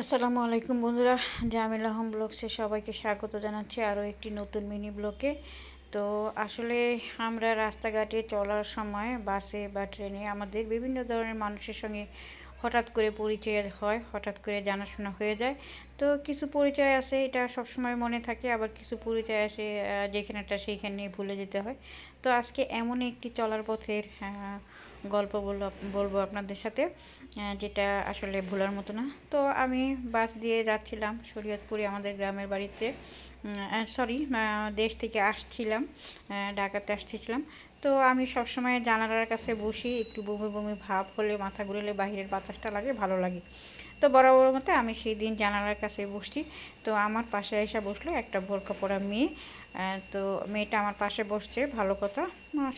আসসালামু আলাইকুম বন্ধুরা, জামিল আহম ব্লগসে সবাইকে স্বাগত জানাচ্ছি আরও একটি নতুন মিনি ব্লকে তো আসলে আমরা রাস্তাঘাটে চলার সময় বাসে বা ট্রেনে আমাদের বিভিন্ন ধরনের মানুষের সঙ্গে হঠাৎ করে পরিচয় হয়, হঠাৎ করে জানাশোনা হয়ে যায়। তো কিছু পরিচয় আছে এটা সবসময় মনে থাকে, আবার কিছু পরিচয় আসে যেখানেটা সেইখানে ভুলে যেতে হয়। তো আজকে এমন একটি চলার পথের গল্প বলব বলব আপনাদের সাথে যেটা আসলে ভোলার মতো না। তো আমি বাস দিয়ে যাচ্ছিলাম শরীয়তপুরে আমাদের গ্রামের বাড়িতে। সরি দেশ থেকে আসছিলাম ঢাকাতে আসছিলাম তো আমি সবসময় জানালার কাছে বসি, একটু বমি বমি ভাব হলে, মাথা ঘুরেলে বাহিরের বাতাসটা লাগে, ভালো লাগে। তো বরাবর মতে আমি সেই দিন জানালার কাছে বসছি। তো আমার পাশে এসে বসল একটা বোরকা পড়া মেয়ে। তো মেয়েটা আমার পাশে বসছে, ভালো কথা।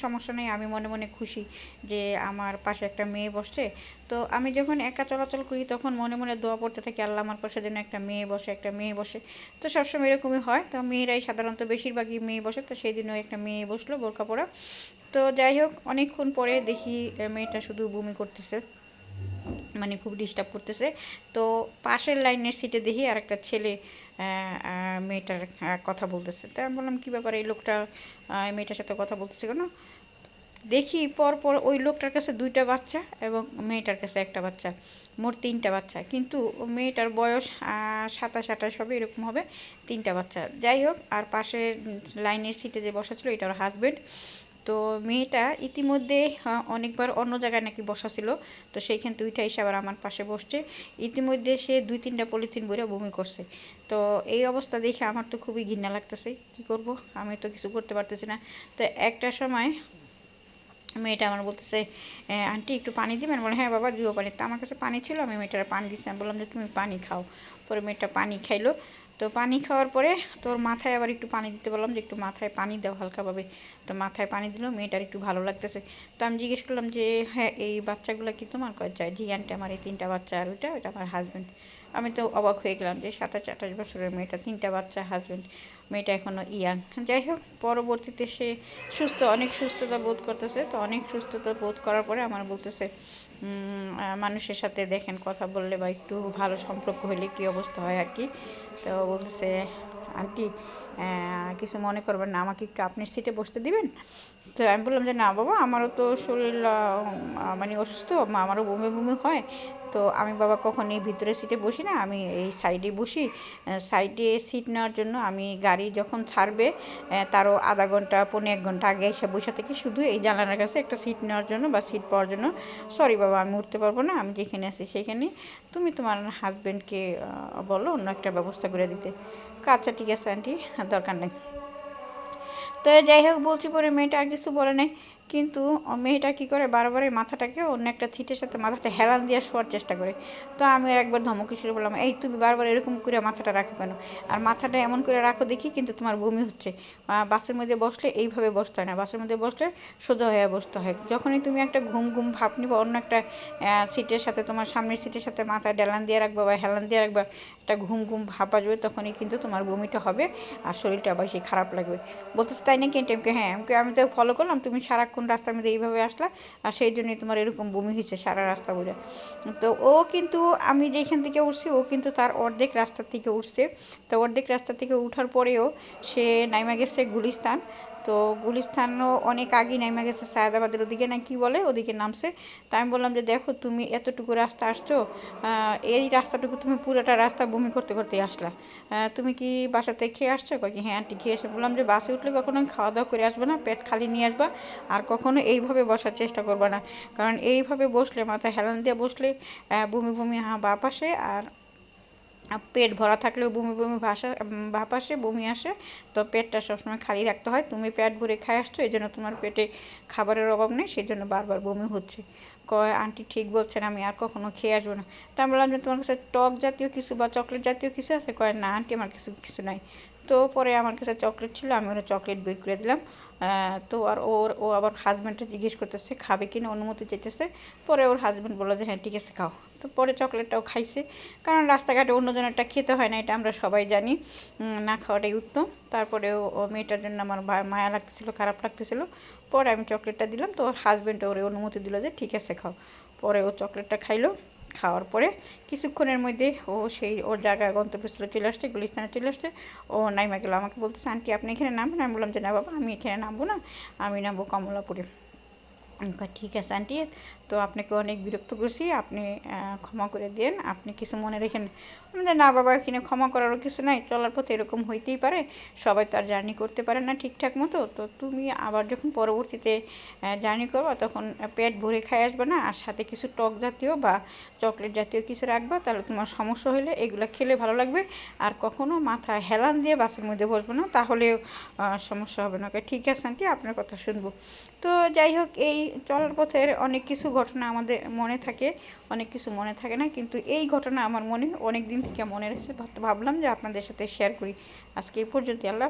সমস্যা নেই, আমি মনে মনে খুশি যে আমার পাশে একটা মেয়ে বসছে। তো আমি যখন একা চলাচল করি, তখন মনে মনে দোয়া পড়তে থাকি, আল্লাহ আমার পাশে যেন একটা মেয়ে বসে, একটা মেয়ে বসে। তো সবসময় এরকমই হয়। তো মেয়েরাই সাধারণত বেশিরভাগই মেয়ে বসে, তো সেই দিনও একটা মেয়ে বসল বোরকা পড়া তো যাই হোক, অনেকক্ষণ পরে দেখি মেয়েটা শুধু বমি করতেছে। মানে খুব ডিস্টার্ব করতেছে। তো পাশের লাইনের সিটে দেখি আর একটা ছেলে মেয়েটার কথা বলতেছে। তা আমি বললাম, কী ব্যাপার? এই লোকটা মেয়েটার সাথে কথা বলতেছে কেন? দেখি পরপর ওই লোকটার কাছে দুইটা বাচ্চা এবং মেয়েটার কাছে একটা বাচ্চা, মোট তিনটা বাচ্চা। কিন্তু মেয়েটার বয়স সাতাশ, আঠাশ হবে, এরকম হবে, তিনটা বাচ্চা। যাই হোক, আর পাশের লাইনের সিটে যে বসা ছিল এটার হাজব্যান্ড তো মেয়েটা ইতিমধ্যে অনেকবার অন্য জায়গায় নাকি বসা ছিল, তো সেইখান দুইটা এসে আবার আমার পাশে বসছে। ইতিমধ্যে সে দুই তিনটা পলিথিন বইরা বমি করছে। তো এই অবস্থা দেখে আমার তো খুবই ঘৃণা লাগতেছে। কি করব? আমি তো কিছু করতে পারতেছি না। তো একটা সময় মেয়েটা আমার বলতেছে আন্টি একটু পানি দিবেন? বলে হ্যাঁ বাবা দিও পানি। তো আমার কাছে পানি ছিল, আমি মেয়েটার পানি দিচ্ছি আমি বললাম যে, তুমি পানি খাও। পরে মেয়েটা পানি খাইলো। তো পানি খাওয়ার পরে তোর মাথায় আবার একটু পানি দিতে বললাম যে একটু মাথায় পানি দাও হালকাভাবে। তো মাথায় পানি দিল, মেয়েটার একটু ভালো লাগতেছে। তো আমি জিজ্ঞেস করলাম যে হ্যাঁ এই বাচ্চাগুলো কি তোমার কয় যায় জি, আনটি, আমার এই তিনটা বাচ্চা আর ওইটা ওইটা আমার হাজব্যান্ড আমি তো অবাক হয়ে গেলাম যে সাতাশ, আঠাশ বছরের মেয়েটা, তিনটা বাচ্চা হাজব্যান্ড মেয়েটা এখনও ইয়াং যাই হোক, পরবর্তীতে সে সুস্থ, অনেক সুস্থতা বোধ করতেছে। তো অনেক সুস্থতা বোধ করার পরে আমার বলতেছে মানুষের সাথে দেখেন, কথা বললে বা একটু ভালো সম্পর্ক হলে কী অবস্থা হয় আর কি। তো বলতেছে, আন্টি কিছু মনে করবেন না, আমাকে একটু আপনি সিটে বসতে দিবেন? তো আমি বললাম যে, না বাবা, আমারও তো শরীর মানে অসুস্থ আমারও বমি বমি হয়। তো আমি বাবা কখন এই ভিতরে সিটে বসি না, আমি এই সাইডে বসি। সাইডে সিট নেওয়ার জন্য আমি গাড়ি যখন ছাড়বে তারও আধা ঘণ্টা পনেরো এক ঘণ্টা আগে এসে বসে থেকে শুধু এই জানালার কাছে একটা সিট নেওয়ার জন্য বা সিট পাওয়ার জন্য সরি বাবা, আমি উঠতে পারব না, আমি যেখানে আছি সেখানে। তুমি তোমার হাজব্যান্ডকে বলো অন্য একটা ব্যবস্থা করে দিতে। আচ্ছা ঠিক আছে আন্টি দরকার নেই। তো যাই হোক, বলছি পরে মেয়েটা আর কিছু বলে নেই। কিন্তু মেয়েটা কী করে বারবারই মাথাটাকে অন্য একটা ছিটের সাথে মাথাটা হেলান দিয়ে শোয়ার চেষ্টা করে। তো আমি আর একবার ধমকে শুরু বললাম, এই তুমি বারবার এরকম করে মাথাটা রাখো কেন? আর মাথাটা এমন করে রাখো দেখি কিন্তু তোমার বমি হচ্ছে। বাসের মধ্যে বসলে এইভাবে বসতে হয় না। বাসের মধ্যে বসলে সোজা হয়ে বসতে হয়। যখনই তুমি একটা ঘুম ঘুম ভাব নিবা, অন্য একটা সিটের সাথে তোমার সামনের সিটের সাথে মাথা ডেলান দিয়ে রাখবা বা হেলান দিয়ে রাখবা, একটা ঘুম ঘুম ভাব আসবে তখনই কিন্তু তোমার বমিটা হবে আর শরীরটা বেশি খারাপ লাগবে। বলতেছে, তাই নাকি? টাইমকে হ্যাঁ। আমি তো ফলো করলাম, তুমি সারাক্ষণ কোন রাস্তার মধ্যে এইভাবে আসলা, আর সেই জন্যই তোমার এরকম বমি হয়েছে সারা রাস্তা বলে তো ও কিন্তু, আমি যেখান থেকে উঠছি, ও কিন্তু তার অর্ধেক রাস্তা থেকে উঠছে। তো অর্ধেক রাস্তা থেকে উঠার পরেও সে নাইমা গেছে গুলিস্তান তো গুলিস্তানও অনেক আগেই নেমে গেছে সায়দাবাদের ওদিকে, না কি বলে, ওদিকে নামছে। তা আমি বললাম যে, দেখো, তুমি এতটুকু রাস্তা আসছো এই রাস্তাটুকু তুমি পুরোটা রাস্তা বমি করতে করতে আসলা। তুমি কি বাসাতে খেয়ে আসছো? কি হ্যাঁ আন্টি, খেয়ে এসে বললাম যে, বাসে উঠলে কখনো খাওয়া দাওয়া করে আসবে না, পেট খালি নিয়ে আসবা, আর কখনো এইভাবে বসার চেষ্টা করবা না। কারণ এইভাবে বসলে মাথা হেলান দিয়ে বসলে বমি বমি হ্যাঁ বাপ আসে, আর পেট ভরা থাকলেও বমি বমি ভাসা ভাপ আসে, বমি আসে, তো পেটটা সবসময় খালি রাখতে হয়। তুমি পেট ভরে খায় আসছো, এই জন্য তোমার পেটে খাবারের অভাব নেই, সেই জন্য বারবার বমি হচ্ছে। কয়, আন্টি ঠিক বলছেন, আমি আর কখনো খেয়ে আসব না। তা আমি বললাম যে, তোমার কাছে টক জাতীয় কিছু বা চকলেট জাতীয় কিছু আছে? কয়, না, আন্টি, আমার কিছু কিছু নাই। তো পরে আমার কাছে চকলেট ছিল, আমি ওরা চকলেট বের করে দিলাম। তো আর ওর, ও আবার হাজব্যান্ডটা জিজ্ঞেস করতেছে, খাবে কি না? অনুমতি চাইতেছে। পরে ওর হাজব্যান্ড বলল যে হ্যাঁ ঠিক আছে, খাও। তো পরে চকলেটটাও খাইছে। কারণ রাস্তাঘাটে অন্যজনেরটা খেতে হয় না, এটা আমরা সবাই জানি। না খাওয়াটাই উত্তম। তারপরে ও মেয়েটার জন্য আমার মায়া লাগতেছিল, খারাপ লাগতেছিলো। পরে আমি চকলেটটা দিলাম, তো ওর হাজব্যান্ড ওরে অনুমতি দিল যে, ঠিক আছে, খাও। পরে ও চকলেটটা খাইলো। খাওয়ার পরে কিছুক্ষণের মধ্যে ও সেই ওর জায়গায় গন্তব্যস্থলে চলে আসছে, গুলিস্তানে চলে আসছে। ও নাইমা গেলো, আমাকে বলতেছে, আন্টি, আপনি এখানে নামবেন? আমি বললাম যে, না বাবা, আমি এখানে নামবো না, আমি নামবো কমলাপুরে। ঠিক আছে আন্টি। তো আপনাকে অনেক বিরক্ত করছি। আপনি ক্ষমা করে দেন। আপনি কিছু মনে রেখেন আমি বললাম, না বাবা এখানে ক্ষমা করারও কিছু নাই। চলার পথে এরকম হইতেই পারে। সবাই তো আর জার্নি করতে পারে না ঠিকঠাক মতো। তো তুমি আবার যখন পরবর্তীতে জার্নি করব তখন পেট ভরে খাই আসবে না। আর সাথে কিছু টক জাতীয় বা চকলেট জাতীয় কিছু রাখবা তাহলে তোমার সমস্যা হলে এগুলো খেলে ভালো লাগবে। আর কখনো মাথা হেলান দিয়ে বাসের মধ্যে বসবো না তাহলেও সমস্যা হবে না। কই, ঠিক আছে আন্টি। আপনার কথা শুনব। তো যাই হোক, এই চলার পথের অনেক কিছু ঘটনা আমাদের মনে থাকে, অনেক কিছু মনে থাকে না, কিন্তু এই ঘটনা আমার মনে অনেক দিন থেকে মনে রয়েছে ভাবলাম যে আপনাদের সাথে শেয়ার করি আজকে এই পর্যন্ত আল্লাহ।